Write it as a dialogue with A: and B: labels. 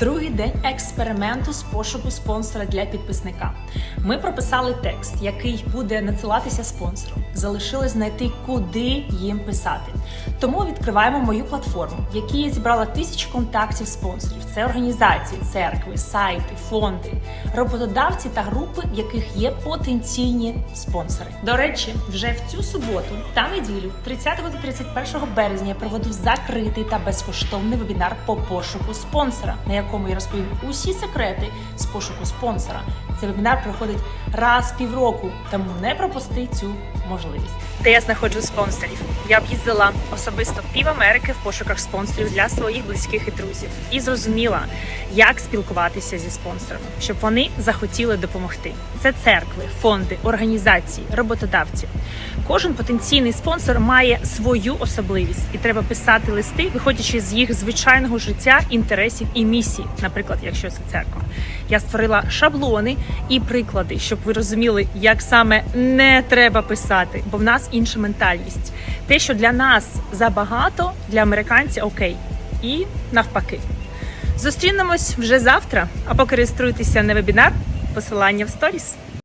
A: Другий день експерименту з пошуку спонсора для підписника. Ми прописали текст, який буде надсилатися спонсору. Залишилось знайти, куди їм писати. Тому відкриваємо мою платформу, в якій зібрала тисячі контактів спонсорів. Це організації, церкви, сайти, фонди, роботодавці та групи, в яких є потенційні спонсори. До речі, вже в цю суботу та неділю, 30 та 31 березня, я проведу закритий та безкоштовний вебінар по пошуку спонсора, на якому я розповім усі секрети з пошуку спонсора. Цей вебінар проходить раз в півроку, тому не пропусти цю можливість. Де я знаходжу спонсорів? Я об'їздила особисто пів Америки в пошуках спонсорів для своїх близьких і друзів і зрозуміла, як спілкуватися зі спонсорами, щоб вони захотіли допомогти. Це церкви, фонди, організації, роботодавці. Кожен потенційний спонсор має свою особливість, і треба писати листи, виходячи з їх звичайного життя, інтересів і місій. Наприклад, якщо це церква. Я створила шаблони і приклади, щоб ви розуміли, як саме не треба писати, бо в нас інша ментальність. Те, що для нас забагато, для американців окей, і навпаки. Зустрінемось вже завтра. А поки реєструйтеся на вебінар, посилання в сторіс.